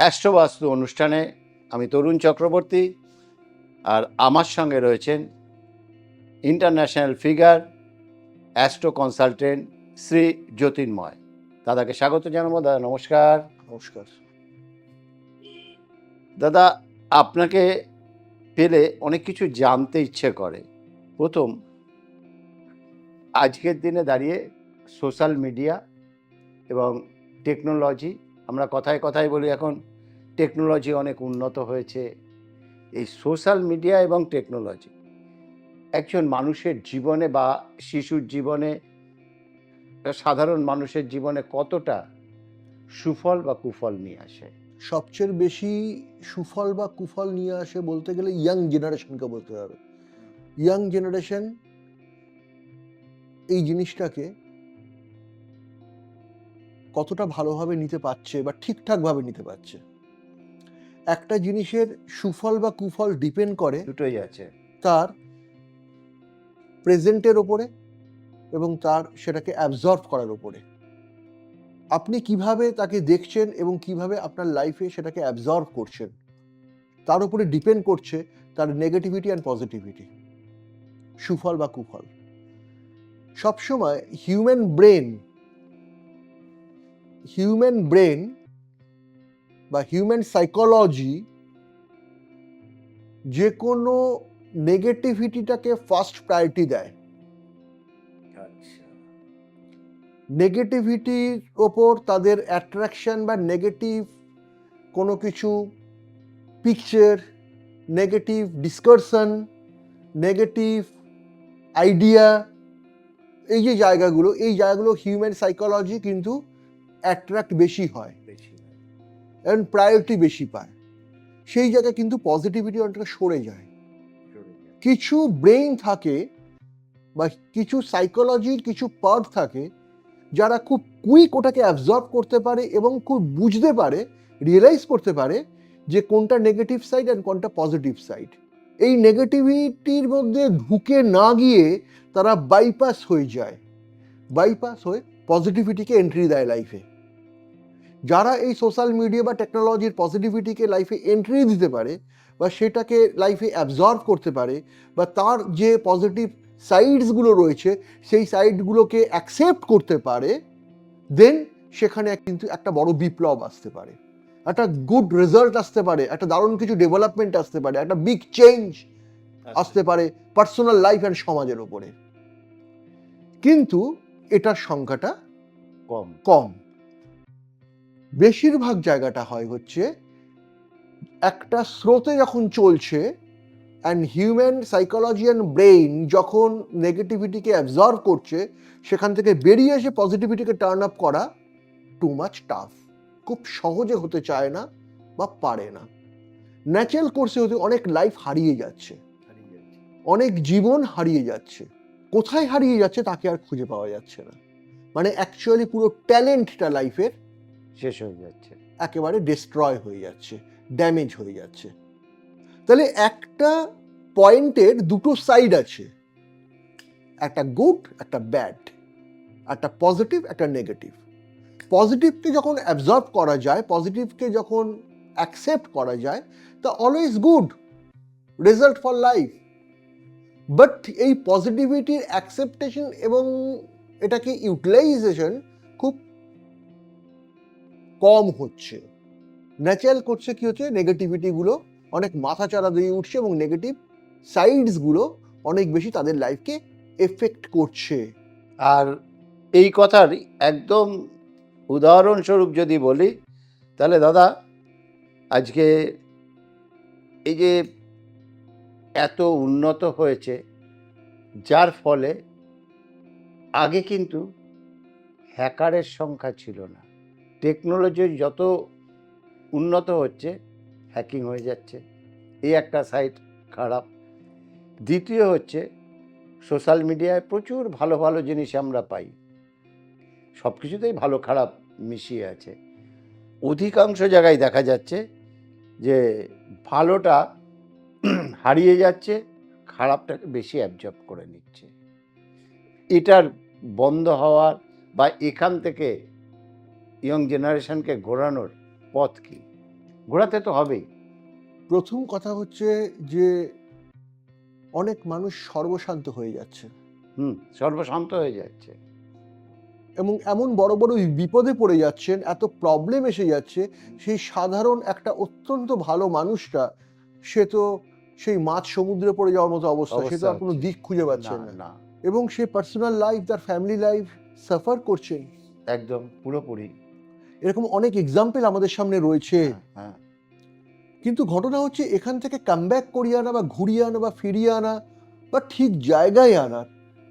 অ্যাস্ট্রোবাস্তু অনুষ্ঠানে আমি তরুণ চক্রবর্তী আর আমার সঙ্গে রয়েছেন international figure astro consultant Shri Jyotirmoy. দাদাকে স্বাগত জানাব দাদা নমস্কার। নমস্কার। দাদা আপনাকে পেলে অনেক কিছু জানতে ইচ্ছে করে। প্রথম আজকের দিনে দাঁড়িয়ে সোশ্যাল মিডিয়া এবং টেকনোলজি আমরা কথায় কথায় বলি এখন টেকনোলজি অনেক উন্নত হয়েছে। এই সোশ্যাল মিডিয়া এবং টেকনোলজি একজন মানুষের জীবনে বা শিশুর জীবনে সাধারণ মানুষের জীবনে কতটা সুফল বা কুফল নিয়ে আসে? সবচেয়ে বেশি সুফল বা কুফল নিয়ে আসে বলতে গেলে ইয়াং জেনারেশনকে বলতে হবে। ইয়াং জেনারেশন এই জিনিসটাকে কতটা ভালোভাবে নিতে পারছে বা ঠিকঠাকভাবে নিতে পারছে। একটা জিনিসের সুফল বা কুফল ডিপেন্ড করে দুটোই আছে। তার প্রেজেন্টের ওপরে এবং তার সেটাকে অ্যাবজর্ভ করার ওপরে। আপনি কীভাবে তাকে দেখছেন এবং কীভাবে আপনার লাইফে সেটাকে অ্যাবজর্ভ করছেন তার উপরে ডিপেন্ড করছে তার নেগেটিভিটি অ্যান্ড পজিটিভিটি সুফল বা কুফল। সবসময় হিউম্যান ব্রেন হিউম্যান ব্রেন বা হিউম্যান সাইকোলজি যে কোনো নেগেটিভিটিটাকে ফার্স্ট প্রায়োরিটি দেয়। আচ্ছা। নেগেটিভিটির ওপর তাদের অ্যাট্রাকশন বা নেগেটিভ কোনো কিছু picture negative discussion negative idea এই যে জায়গাগুলো এই জায়গাগুলো হিউম্যান সাইকোলজি কিন্তু অ্যাট্রাক্ট বেশি হয়। বেশি এবং প্রায়োরিটি বেশি পায়। সেই জায়গায় কিন্তু পজিটিভিটি অনেকটা সরে যায়। কিছু ব্রেইন থাকে বা কিছু সাইকোলজির কিছু পার্ট থাকে যারা খুব কুইক ওটাকে অ্যাবজর্ব করতে পারে এবং খুব বুঝতে পারে রিয়েলাইজ করতে পারে যে কোনটা নেগেটিভ সাইড অ্যান্ড কোনটা পজিটিভ সাইড এই নেগেটিভিটির মধ্যে ঢুকে না গিয়ে তারা বাইপাস হয়ে যায়। বাইপাস হয়ে পজিটিভিটিকে এন্ট্রি দেয় লাইফে যারা এই সোশ্যাল মিডিয়া বা টেকনোলজির পজিটিভিটিকে লাইফে এন্ট্রি দিতে পারে বা সেটাকে লাইফে অ্যাবজর্ভ করতে পারে বা তার যে পজিটিভ সাইডসগুলো রয়েছে সেই সাইডগুলোকে অ্যাকসেপ্ট করতে পারে দেন সেখানে কিন্তু একটা বড় বিপ্লব আসতে পারে। একটা গুড রেজাল্ট আসতে পারে একটা দারুণ কিছু ডেভেলপমেন্ট আসতে পারে একটা বিগ চেঞ্জ আসতে পারে। পার্সোনাল লাইফ অ্যান্ড সমাজের ওপরে কিন্তু এটার সংখ্যাটা কম। কম। বেশিরভাগ জায়গাটা হয় হচ্ছে একটা স্রোতে যখন চলছে and human psychology and brain যখন নেগেটিভিটিকে অ্যাবজর্ভ করছে, সেখান থেকে বেরিয়ে এসে পজিটিভিটিকে টার্ন আপ করা টু মাচ টাফ খুব সহজে হতে চায় না বা পারে না। ন্যাচারাল কোর্সে হতে অনেক লাইফ হারিয়ে যাচ্ছে। অনেক জীবন হারিয়ে যাচ্ছে। কোথায় হারিয়ে যাচ্ছে তাকে আর খুঁজে পাওয়া যাচ্ছে না। মানে অ্যাকচুয়ালি পুরো ট্যালেন্টটা লাইফের শেষ হয়ে যাচ্ছে। একেবারে ডিস্ট্রয় হয়ে যাচ্ছে ড্যামেজ হয়ে যাচ্ছে। তাহলে একটা পয়েন্টের দুটো সাইড আছে। একটা গুড একটা ব্যাড একটা পজিটিভ একটা নেগেটিভ পজিটিভকে যখন অ্যাবজর্ব করা যায় পজিটিভকে যখন অ্যাকসেপ্ট করা যায়, তা always good result for life but এই পজিটিভিটির অ্যাকসেপ্টেশন এবং এটাকে ইউটিলাইজেশন খুব কম হচ্ছে। ন্যাচারাল করছে কি হচ্ছে? নেগেটিভিটিগুলো অনেক মাথা চারা দিয়ে উঠছে এবং নেগেটিভ সাইডসগুলো অনেক বেশি তাদের লাইফকে এফেক্ট করছে। আর এই কথার একদম উদাহরণস্বরূপ যদি বলি, তাহলে দাদা, আজকে এই যে এত উন্নত হয়েছে, যার ফলে আগে কিন্তু হ্যাকারের সংখ্যা ছিল না। টেকনোলজি যত উন্নত হচ্ছে হ্যাকিং হয়ে যাচ্ছে। এই একটা সাইট খারাপ। দ্বিতীয় হচ্ছে সোশ্যাল মিডিয়ায় প্রচুর ভালো ভালো জিনিস আমরা পাই। সব কিছুতেই ভালো খারাপ মিশিয়ে আছে। অধিকাংশ জায়গায় দেখা যাচ্ছে যে, ভালোটা হারিয়ে যাচ্ছে, খারাপটাকে বেশি অ্যাবজর্ব করে নিচ্ছে। এটার বন্ধ হওয়ার বা এখান থেকে ইয়ং জেনারেশনকে ঘোরানোর পথ কি? ঘোরাতে তো হবেই। প্রথম কথা হচ্ছে যে অনেক মানুষ সর্বশান্ত হয়ে যাচ্ছে। হুম সর্বশান্ত হয়ে যাচ্ছে। এবং এমন বড় বড় বিপদে পড়ে যাচ্ছেন এত প্রবলেম এসে যাচ্ছে সেই সাধারণ একটা অত্যন্ত ভালো মানুষটা সে তো সেই মাছ সমুদ্রে পড়ে যাওয়ার মতো অবস্থা সে তো আর কোনো দিক খুঁজে পাচ্ছে না এবং সে পার্সোনাল লাইফ তার ফ্যামিলি লাইফ সাফার করছে একদম পুরোপুরি। এরকম অনেক এক্সাম্পল আমাদের সামনে রয়েছে। হ্যাঁ, হ্যাঁ। কিন্তু ঘটনা হচ্ছে এখান থেকে কামব্যাক করিয়ে আনা বা ঘুরিয়ে আনা বা ফিরিয়ে আনা বা ঠিক জায়গায় আনার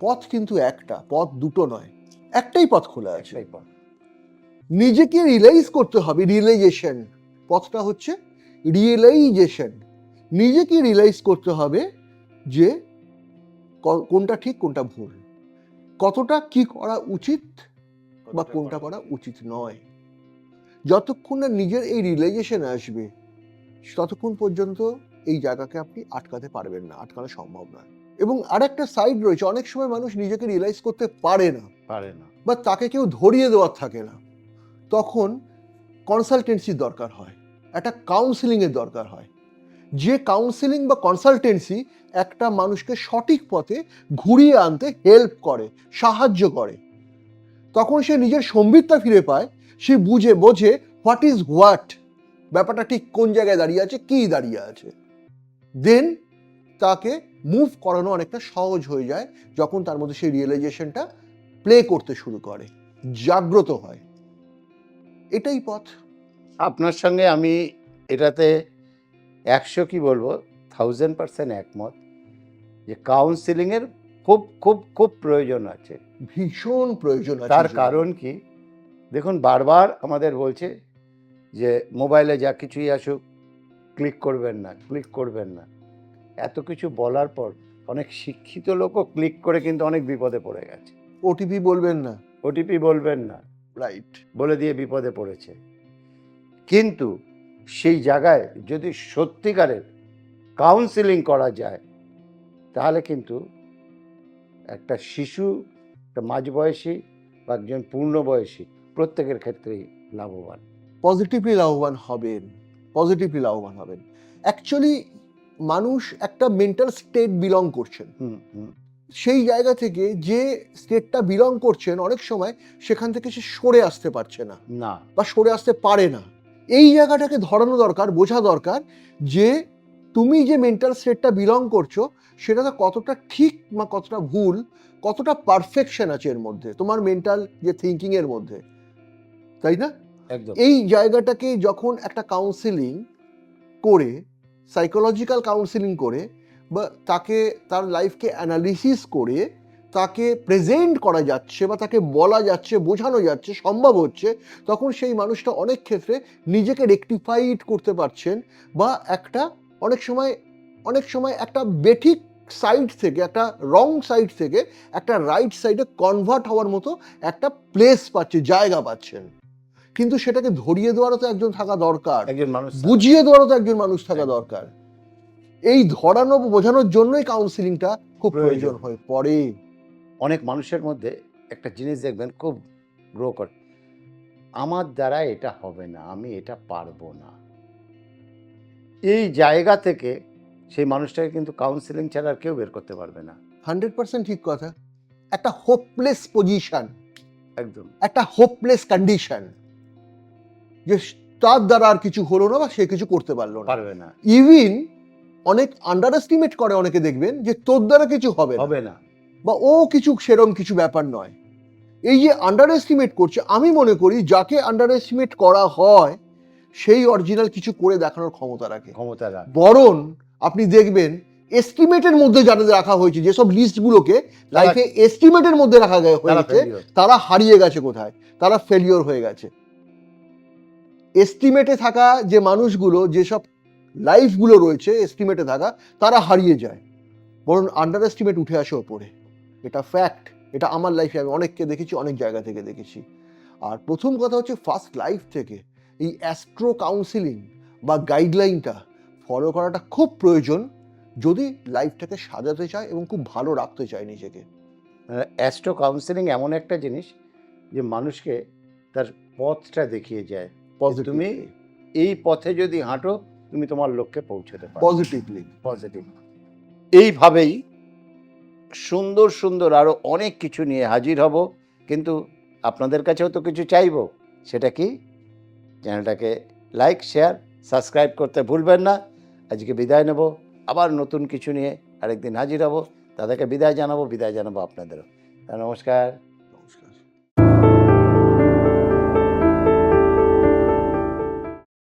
পথ কিন্তু একটা পথ দুটো নয়। একটাই পথ খোলা আছে। নিজেকে রিয়েলাইজ করতে হবে রিয়েলাইজেশন পথটা হচ্ছে রিয়েলাইজেশন নিজেকে রিয়েলাইজ করতে হবে যে কোনটা ঠিক কোনটা ভুল। কতটা কি করা উচিত বা কোনটা করা উচিত নয়। যতক্ষণ না নিজের এই রিয়েলাইজেশন আসবে ততক্ষণ পর্যন্ত এই জায়গাকে আপনি আটকাতে পারবেন না আটকানো সম্ভব নয়। এবং আরেকটা সাইড রয়েছে অনেক সময় মানুষ নিজেকে রিয়েলাইজ করতে পারে না। পারে না। বা তাকে কেউ ধরিয়ে দেওয়ার থাকে না। তখন কনসালটেন্সির দরকার হয় একটা কাউন্সিলিংয়ের দরকার হয়। যে কাউন্সিলিং বা কনসালটেন্সি একটা মানুষকে সঠিক পথে ঘুরিয়ে আনতে হেল্প করে সাহায্য করে। তখন সে নিজের সম্বিতটা ফিরে পায় সে বুঝে বোঝে হোয়াট ইজ হোয়াট ব্যাপারটা ঠিক কোন জায়গায় দাঁড়িয়ে আছে কি দাঁড়িয়ে আছে। দেন তাকে মুভ করানো অনেকটা সহজ হয়ে যায় যখন তার মধ্যে সেই রিয়েলাইজেশনটা প্লে করতে শুরু করে জাগ্রত হয়। এটাই পথ। আপনার সঙ্গে আমি এটাতে একশো কি বলব থাউজেন্ড পার্সেন্ট একমত যে কাউন্সিলিংয়ের খুব খুব খুব প্রয়োজন আছে। ভীষণ প্রয়োজন আছে। তার কারণ কি? দেখুন বারবার আমাদের বলছে যে মোবাইলে যা কিছুই আসুক ক্লিক করবেন না ক্লিক করবেন না। এত কিছু বলার পর অনেক শিক্ষিত লোকও ক্লিক করে কিন্তু অনেক বিপদে পড়ে গেছে। ওটিপি বলবেন না। ওটিপি বলবেন না। রাইট বলে দিয়ে বিপদে পড়েছে। কিন্তু সেই জায়গায় যদি সত্যিকারের কাউন্সিলিং করা যায় তাহলে কিন্তু একটা শিশু একটা মাঝবয়সী বা একজন পূর্ণবয়সী প্রত্যেকের ক্ষেত্রেই লাভবান। পজিটিভলি লাভবান হবেন পজিটিভলি লাভবান হবেন। অ্যাকচুয়ালি মানুষ একটা মেন্টাল স্টেট বিলং করছেন। সেই জায়গা থেকে যে স্টেটটা বিলং করছেন অনেক সময় সেখান থেকে সে সরে আসতে পারছে না। না। বা সরে আসতে পারে না। এই জায়গাটাকে ধরানো দরকার বোঝা দরকার যে তুমি যে মেন্টাল স্টেটটা বিলং করছ সেটাতে কতটা ঠিক বা কতটা ভুল কতটা পারফেকশন আছে এর মধ্যে তোমার মেন্টাল যে থিঙ্কিংয়ের মধ্যে। তাই না? এই জায়গাটাকে যখন একটা কাউন্সিলিং করে সাইকোলজিক্যাল কাউন্সিলিং করে বা তাকে তার লাইফকে অ্যানালিসিস করে তাকে প্রেজেন্ট করা যাচ্ছে বা তাকে বলা যাচ্ছে বোঝানো যাচ্ছে সম্ভব হচ্ছে তখন সেই মানুষটা অনেক ক্ষেত্রে নিজেকে রেকটিফাইড করতে পারছেন বা একটা অনেক সময় অনেক সময় একটা বেঠিক সাইড থেকে একটা রং সাইড থেকে একটা রাইট সাইডে কনভার্ট হওয়ার মতো একটা প্লেস পাচ্ছে জায়গা পাচ্ছেন। কিন্তু সেটাকে ধরিয়ে দেওয়ারও তো একজন থাকা দরকার। একজন মানুষ বুঝিয়ে দেওয়ারও তো একজন মানুষ থাকা দরকার। এই ধরানো বোঝানোর জন্যই কাউন্সিলিংটা খুব প্রয়োজন। হয়ে পড়ে। অনেক মানুষের মধ্যে একটা জিনিস দেখবেন খুব গ্রো করে। আমার দ্বারা এটা হবে না আমি এটা পারব না। এই জায়গা থেকে সেই মানুষটাকে কিন্তু কাউন্সিলিং ছাড়া আর কেউ বের করতে পারবে না। হান্ড্রেড পার্সেন্ট ঠিক কথা। একটা হোপলেস পজিশন একদম। একটা হোপলেস কন্ডিশন যে তার দ্বারা আর কিছু হলো না বা সে কিছু করতে পারল না। পারবে না। ইভিন অনেক আন্ডার এস্টিমেট করে অনেকে দেখবেন যে তোর দ্বারা কিছু হবে হবে না। বা ও কিছু সেরম কিছু ব্যাপার নয়। এই যে আন্ডার এস্টিমেট করছে আমি মনে করি যাকে আন্ডার এস্টিমেট করা হয় সেই অরিজিনাল কিছু করে দেখানোর ক্ষমতা রাখে। ক্ষমতা রাখ। বরং আপনি দেখবেন এস্টিমেটের মধ্যে যাদের রাখা হয়েছে যেসব লিস্টগুলোকে লাইফে এস্টিমেটের মধ্যে রাখা হয়েছে তারা হারিয়ে গেছে কোথায়? তারা ফেলিওর হয়ে গেছে। এস্টিমেটে থাকা যে মানুষগুলো যেসব লাইফগুলো রয়েছে এস্টিমেটে থাকা, তারা হারিয়ে যায়। বরং আন্ডার এস্টিমেট উঠে আসে ওপরে। এটা ফ্যাক্ট এটা আমার লাইফে আমি অনেককে দেখেছি, অনেক জায়গা থেকে দেখেছি। আর প্রথম কথা হচ্ছে ফার্স্ট লাইফ থেকে এই অ্যাস্ট্রো কাউন্সিলিং বা গাইডলাইনটা ফলো করাটা খুব প্রয়োজন যদি লাইফটাকে সাজাতে চায় এবং খুব ভালো রাখতে চায় নিজেকে। অ্যাস্ট্রো কাউন্সিলিং এমন একটা জিনিস যে মানুষকে তার পথটা দেখিয়ে যায়। তুমি এই পথে যদি হাঁটো তুমি তোমার লক্ষ্যে পৌঁছতে পারো। পজিটিভলি পজিটিভ এইভাবেই সুন্দর সুন্দর আরও অনেক কিছু নিয়ে হাজির হব কিন্তু আপনাদের কাছেও তো কিছু চাইব। সেটা কি? চ্যানেলটাকে লাইক শেয়ার সাবস্ক্রাইব করতে ভুলবেন না। আজকে বিদায় নেব। আবার নতুন কিছু নিয়ে আরেকদিন হাজির হব। তাদেরকে বিদায় জানাব বিদায় জানাব আপনাদেরও। নমস্কার।